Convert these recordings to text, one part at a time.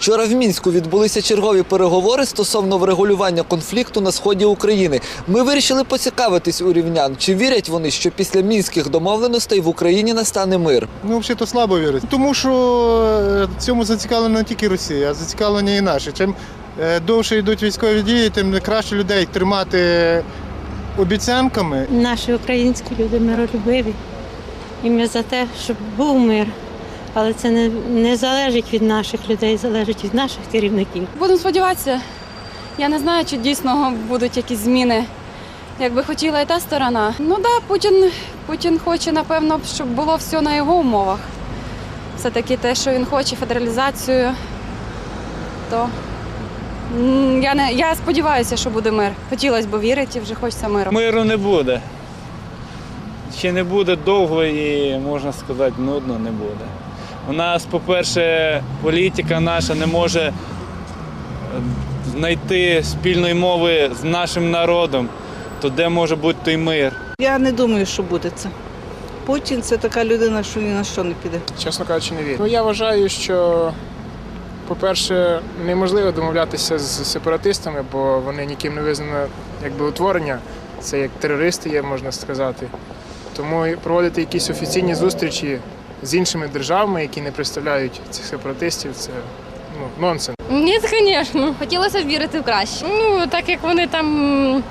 Вчора в мінську відбулися чергові переговори стосовно врегулювання конфлікту на сході України. Ми вирішили поцікавитись у рівнян, чи вірять вони, що після мінських домовленостей в Україні настане мир. Ну, взагалі-то слабо вірить. Тому що е, цьому зацікавлена не тільки Росія, а зацікавлені і наші. Чим е, довше йдуть військові дії, тим краще людей тримати обіцянками. Наші українські люди миролюбиві. І ми за те, щоб був мир. Але це не, не залежить від наших людей, залежить від наших керівників. Будемо сподіватися. Я не знаю, чи дійсно будуть якісь зміни. Як би хотіла і та сторона. Ну так, да, Путін, Путін хоче, напевно, щоб було все на його умовах. Все-таки те, що він хоче, федералізацію, то я, не, я сподіваюся, що буде мир. Хотілося б вірити, вже хочеться миру. Миру не буде. Ще не буде довго і, можна сказати, нудно не буде. У нас, по-перше, політика наша не може е, знайти спільної мови з нашим народом, то де може бути той мир? Я не думаю, що буде це. Путін це така людина, що ні на що не піде. Чесно кажучи, не вірю. Ну я вважаю, що, по-перше, неможливо домовлятися з сепаратистами, бо вони ніким не визнано якби утворення. Це як терористи є, можна сказати. Тому проводити якісь офіційні зустрічі з іншими державами, які не представляють цих сепаратистів, це ну, нонсенс. Ні, звісно. Хотілося б вірити в краще. Ну, так як вони там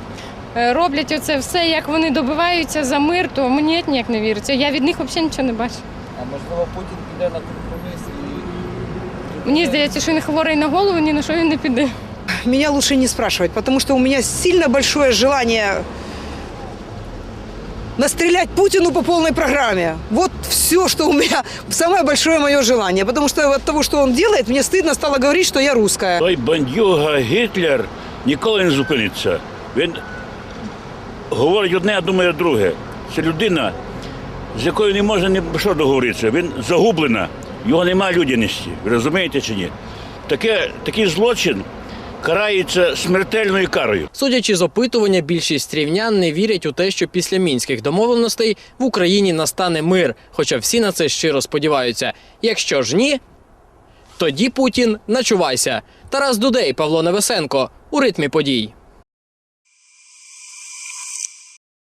е, роблять оце все, як вони добиваються за мир, то мені ніяк не віриться. Я від них взагалі нічого не бачу. А можливо, Путін піде на компроміс і Мені здається, що він хворий на голову, ні на що він не піде. Меня лучше не спрашивать, потому что у меня сильно большое желание настрелять Путину по полной программе. Вот все, что у меня, самое большое мое желание. Потому что от того, что он делает, мне стыдно стало говорить, что я русская. Той бандюга Гітлер ніколи не зупиниться. Він говорить одне, а думає друге. Це людина, з якою не може ні про що договоритися. Він загублена, його немає людяності. Ви розумієте чи ні? Таке, такий злочин карається смертельною карою. Судячи з опитування, більшість рівнян не вірять у те, що після мінських домовленостей в Україні настане мир, хоча всі на це щиро сподіваються. Якщо ж ні, тоді Путін начувайся. Тарас Дудей, Павло Невесенко у ритмі подій.